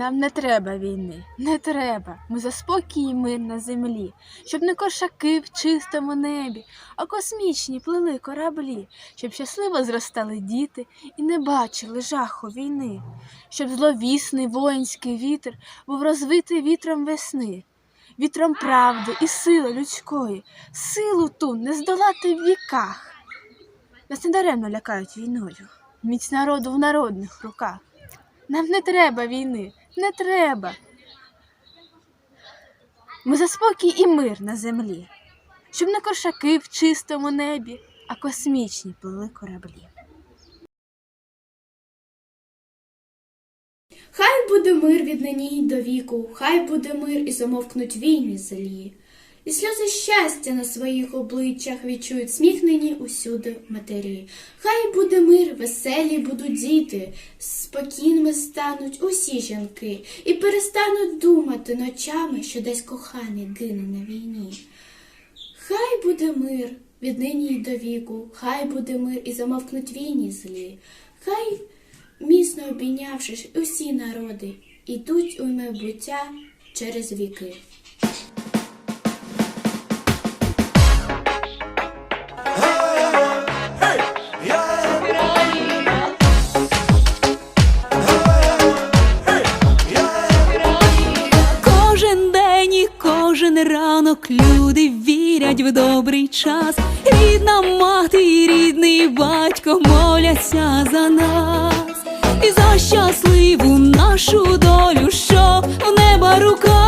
Нам не треба війни, не треба. Ми за спокій і мир на землі, щоб не кошаки в чистому небі, а космічні плили кораблі, щоб щасливо зростали діти і не бачили жаху війни, щоб зловісний воїнський вітер був розвитий вітром весни, вітром правди і сили людської, силу ту не здолати в віках. Нас недаремно лякають війною, міць народу в народних руках. Нам не треба війни, не треба. Ми за спокій і мир на землі, щоб не кошаки в чистому небі, а космічні плили кораблі. Хай буде мир від нині й до віку, хай буде мир і замовкнуть війни злі. І сльози щастя на своїх обличчях відчують сміхнені усюди матері. Хай буде мир, веселі будуть діти, спокійними стануть усі жінки, і перестануть думати ночами, що десь коханий гине на війні. Хай буде мир від нині й до віку, хай буде мир і замовкнуть війні злі. Хай, міцно обійнявшись, усі народи ідуть у майбуття через віки. Кожен ранок люди вірять в добрий час. Рідна мати і рідний батько моляться за нас. І за щасливу нашу долю, що в неба руках,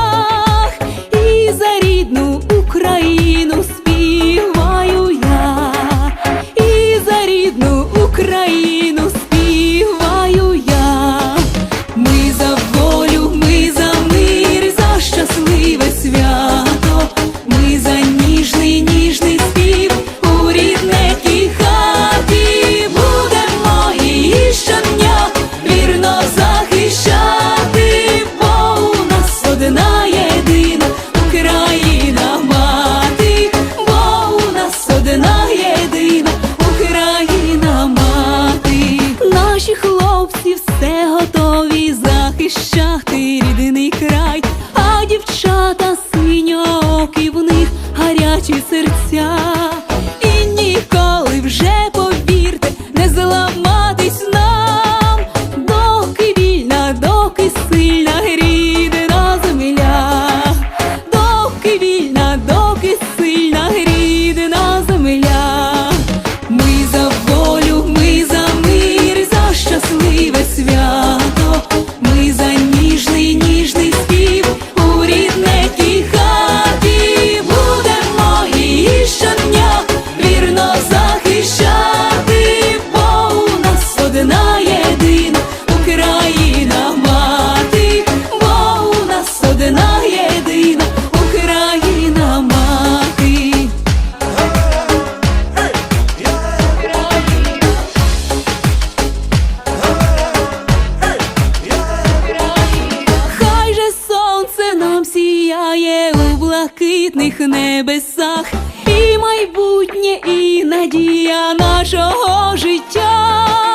гарячі серця. І ніколи вже повірте, не зламатись нам, доки вільна, доки сильна рідна земля, доки вільна, доки сильна блакитних небесах, і майбутнє, і надія нашого життя.